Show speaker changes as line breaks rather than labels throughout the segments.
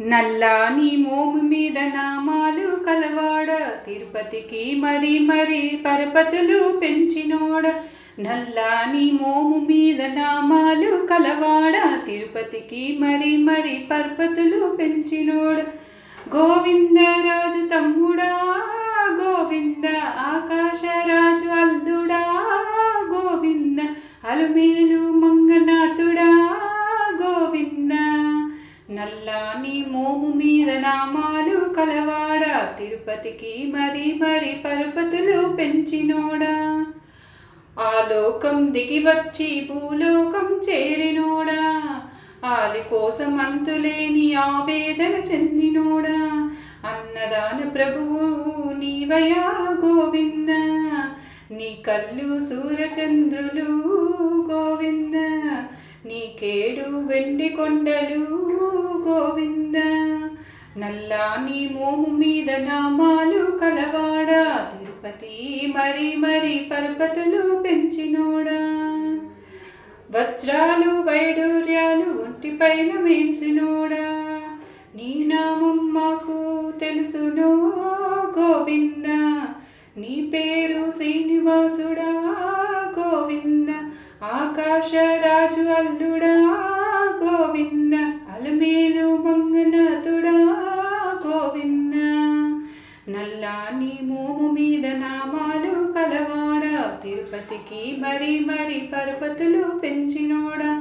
నల్లాని మోము మీద నామాలు కలవాడ. తిరుపతికి మరి మరి పరపతులు పెంచినోడ. నల్లాని మోము మీద నామాలు కలవాడ. తిరుపతికి మరి మరి పరపతులు పెంచినోడ. గోవిందరాజు తమ్ముడా గోవింద ఆకాశరాజు అల్లుడా. గోవింద అలుమేలు మంగ నల్లాని మోము మీద నామాలు కలవాడ తిరుపతికి మరి మరి పరపతులు పెంచినోడా. ఆ లోకం దిగి వచ్చి భూలోకం చేరినోడా. ఆలి కోసం అంతులేని ఆవేదన చెందినోడా. అన్నదాన ప్రభువు నీవయా గోవింద. నీ కళ్ళు సూర్యచంద్రులు నీ కేడు వెండి కొండలు గోవింద. నల్లాని మోము మీద నామాలు కలవాడా. తిరుపతి మరి మరి పర్వతులు పెంచినోడా. వజ్రాలు వైడూర్యాలు ఒంటిపైన మేసినోడా నీ నామం మాకు తెలుసునో గోవింద. నీ పేరు శ్రీనివాసుడా గోవింద. ఆకాశరాజు అల్లుడా గోవింద అలమేలు మంగనతుడా గోవింద. నల్లాని మోము మీద నామాలు కలవాడ తిరుపతికి మరి మరి పరపతులు పెంచినోడా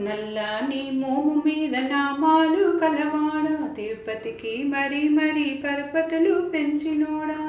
నల్లాని మోము మీద నామాలు కలవాడ తిరుపతికి మరి మరి పరపతులు పెంచినోడా.